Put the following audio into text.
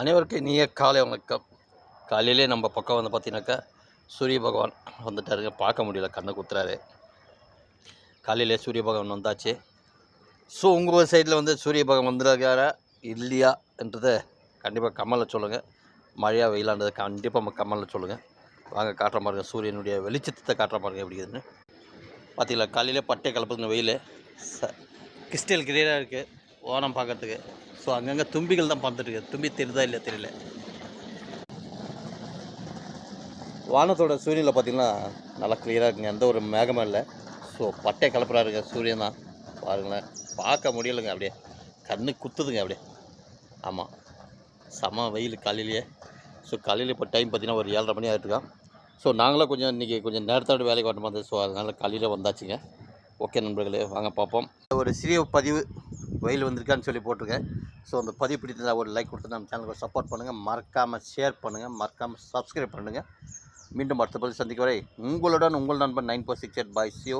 அனைவருக்கும் இனிய காலை வணக்கம். காலையிலே நம்ம பக்கம் வந்து பார்த்தீங்கன்னாக்கா சூரிய பகவான் வந்துட்டாருங்க பார்க்க முடியல கண்ணை குத்துறாரு. காலையிலே சூரிய பகவான் வந்தாச்சு. ஸோ உங்கள் சைடில் வந்து சூரிய பகவான் வந்துருக்காரா? இல்லையா என்றதை கண்டிப்பாக கமலில் சொல்லுங்கள் மழையாக வெயிலான்றதை கண்டிப்பாக நம்ம கமலில் சொல்லுங்கள் வாங்க காட்டுற பாருங்க சூரியனுடைய வெளிச்சத்தை காட்டுற பாருங்க எப்படி இருக்குதுன்னு. பார்த்தீங்களா காலையிலே பட்டை கலப்புதுன்னு வெயில். ச கிறிஸ்டல் கிளியராக இருக்குது ஓனம் பார்க்கறதுக்கு. ஸோ அங்கங்கே தும்பிகள் தான் பார்த்துட்டு தும்பி தெரியுதா இல்லையா தெரியல. வானத்தோட சூரியனில் பார்த்தீங்கன்னா நல்லா கிளியராக இருக்குங்க. எந்த ஒரு மேகமும் இல்லை. ஸோ பட்டை கலப்புறாருங்க சூரியன் தான். பாருங்களேன். பார்க்க முடியலைங்க அப்படியே. கண்ணு குத்துதுங்க அப்படியே. ஆமாம் செம வெயில் காலையிலேயே. ஸோ காலையில் இப்போ டைம் பார்த்தீங்கன்னா ஒரு ஏழரை மணி ஆகிட்டுருக்கான் ஸோ நாங்களும் கொஞ்சம் இன்றைக்கி கொஞ்சம் நேரத்தோட வேலைக்கு வரணும் வந்தது ஸோ அதனால் காலையில் வந்தாச்சுங்க. ஓகே நண்பர்களே வாங்க பார்ப்போம். ஒரு சிறிய பதிவு. வெயில் வந்திருக்கான்னு சொல்லி போட்டிருக்கேன். ஸோ அந்த பதிவு பிடித்ததா ஒரு லைக் கொடுத்து நம்ம சேனலுக்கு சப்போர்ட் பண்ணுங்கள் மறக்காமல் ஷேர் பண்ணுங்கள் மறக்காமல் சப்ஸ்கிரைப் பண்ணுங்கள் மீண்டும் அடுத்த பதிவு சந்திக்க வரை உங்களுடன் உங்கள் நண்பன் nine four six eight bye ciao